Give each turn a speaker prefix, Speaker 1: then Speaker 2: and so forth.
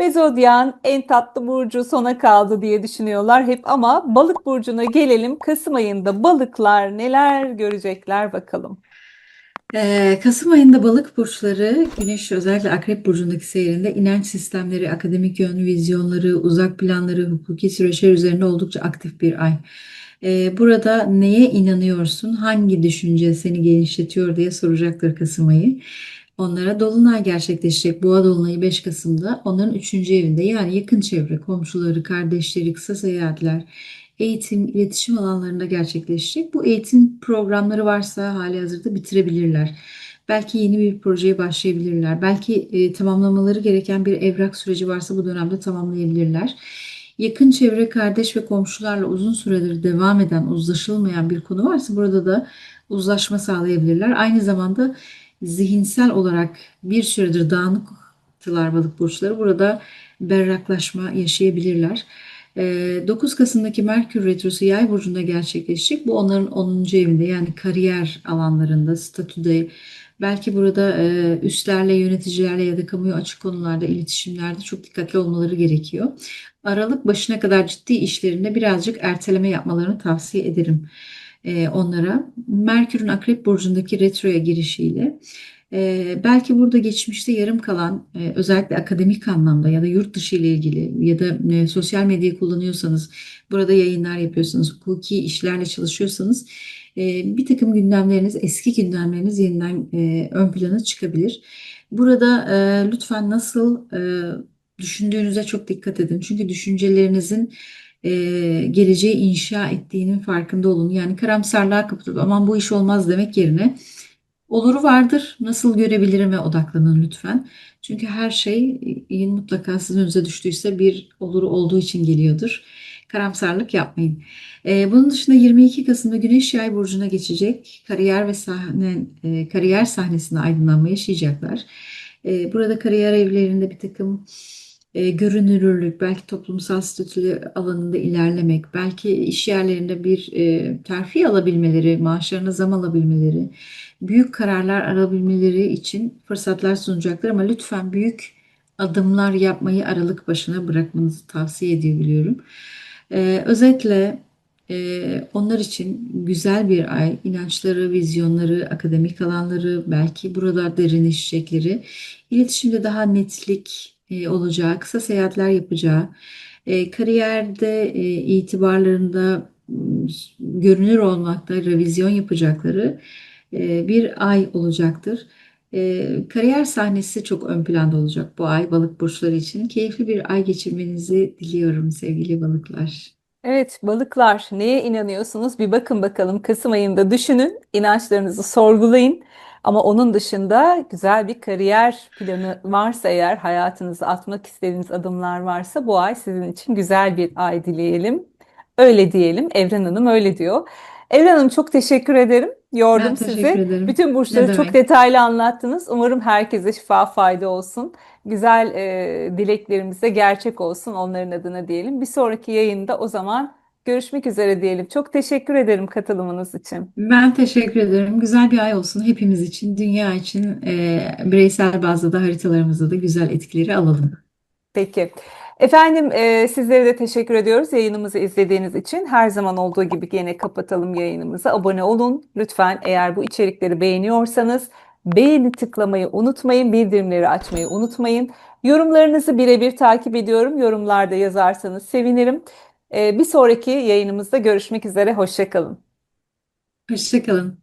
Speaker 1: Bezodyan en tatlı burcu sona kaldı diye düşünüyorlar hep ama balık burcuna gelelim. Kasım ayında balıklar neler görecekler bakalım.
Speaker 2: Ee, Kasım ayında balık burçları Güneş özellikle Akrep burcundaki seyrinde inanç sistemleri, akademik yön, vizyonları, uzak planları, hukuki süreçler üzerinde oldukça aktif bir ay. Ee, burada neye inanıyorsun, hangi düşünce seni genişletiyor diye soracaktır Kasım ayı. Onlara dolunay gerçekleşecek. Boğa dolunayı 5 Kasım'da onların 3. evinde yani yakın çevre, komşuları, kardeşleri, kısa seyahatler, eğitim, iletişim alanlarında gerçekleşecek. Bu eğitim programları varsa hali hazırda bitirebilirler. Belki yeni bir projeye başlayabilirler. Belki e, tamamlamaları gereken bir evrak süreci varsa bu dönemde tamamlayabilirler. Yakın çevre, kardeş ve komşularla uzun süredir devam eden, uzlaşılmayan bir konu varsa burada da uzlaşma sağlayabilirler. Aynı zamanda zihinsel olarak bir süredir dağınıktılar balık burçları. Burada berraklaşma yaşayabilirler. Ee, 9 Kasım'daki Merkür Retrosu Yay burcunda gerçekleşecek. Bu onların 10. evinde yani kariyer alanlarında, statüde, belki burada e, üstlerle, yöneticilerle ya da kamuya açık konularda, iletişimlerde çok dikkatli olmaları gerekiyor. Aralık başına kadar ciddi işlerinde birazcık erteleme yapmalarını tavsiye ederim e, onlara. Merkür'ün Akrep burcundaki retroya girişiyle e, belki burada geçmişte yarım kalan e, özellikle akademik anlamda ya da yurt dışı ile ilgili ya da sosyal medyayı kullanıyorsanız, burada yayınlar yapıyorsanız, hukuki işlerle çalışıyorsanız bir takım gündemleriniz, eski gündemleriniz yeniden ön plana çıkabilir. Burada lütfen nasıl e, düşündüğünüze çok dikkat edin. Çünkü düşüncelerinizin e, geleceği inşa ettiğinin farkında olun. Yani karamsarlığa kapılıp aman bu iş olmaz demek yerine oluru vardır. Nasıl görebilirim ve odaklanın lütfen. Çünkü her şeyin mutlaka sizin önünüze düştüyse bir oluru olduğu için geliyordur. Karamsarlık yapmayın. E, bunun dışında 22 Kasım'da Güneş Yay burcuna geçecek. Kariyer ve sahne, e, kariyer sahnesinde aydınlanma yaşayacaklar. E, burada kariyer evlerinde bir takım e, görünürlük, belki toplumsal statü alanında ilerlemek, belki iş yerlerinde bir e, terfi alabilmeleri, maaşlarına zam alabilmeleri, büyük kararlar alabilmeleri için fırsatlar sunacaklar ama lütfen büyük adımlar yapmayı aralık başına bırakmanızı tavsiye edebiliyorum. E, özetle e, onlar için güzel bir ay, inançları, vizyonları, akademik alanları, belki burada derinleşecekleri, iletişimde daha netlik e, olacağı, kısa seyahatler yapacağı, e, kariyerde e, itibarlarında m, görünür olmakta revizyon yapacakları e, bir ay olacaktır. Kariyer sahnesi çok ön planda olacak bu ay balık burçları için. Keyifli bir ay geçirmenizi diliyorum sevgili balıklar.
Speaker 1: Evet balıklar neye inanıyorsunuz? Bir bakın bakalım Kasım ayında düşünün, inançlarınızı sorgulayın. Ama onun dışında güzel bir kariyer planı varsa eğer hayatınızı atmak istediğiniz adımlar varsa bu ay sizin için güzel bir ay dileyelim. Öyle diyelim. Evren Hanım öyle diyor. Evren Hanım çok teşekkür ederim. Yordum
Speaker 2: Ben
Speaker 1: sizi.
Speaker 2: ederim.
Speaker 1: Bütün burçları çok detaylı anlattınız. Umarım herkese şifa fayda olsun. Güzel e, dileklerimiz de gerçek olsun onların adına diyelim. Bir sonraki yayında o zaman görüşmek üzere diyelim. Çok teşekkür ederim katılımınız için.
Speaker 2: Ben teşekkür ederim. Güzel bir ay olsun hepimiz için, dünya için, e, bireysel bazda da haritalarımızda da güzel etkileri alalım.
Speaker 1: Peki. Efendim e, sizlere de teşekkür ediyoruz yayınımızı izlediğiniz için. Her zaman olduğu gibi gene kapatalım yayınımızı. Abone olun. Lütfen eğer bu içerikleri beğeniyorsanız beğeni tıklamayı unutmayın. Bildirimleri açmayı unutmayın. Yorumlarınızı birebir takip ediyorum. Yorumlarda yazarsanız sevinirim. E, bir sonraki yayınımızda görüşmek üzere. Hoşça kalın.
Speaker 2: Hoşça kalın.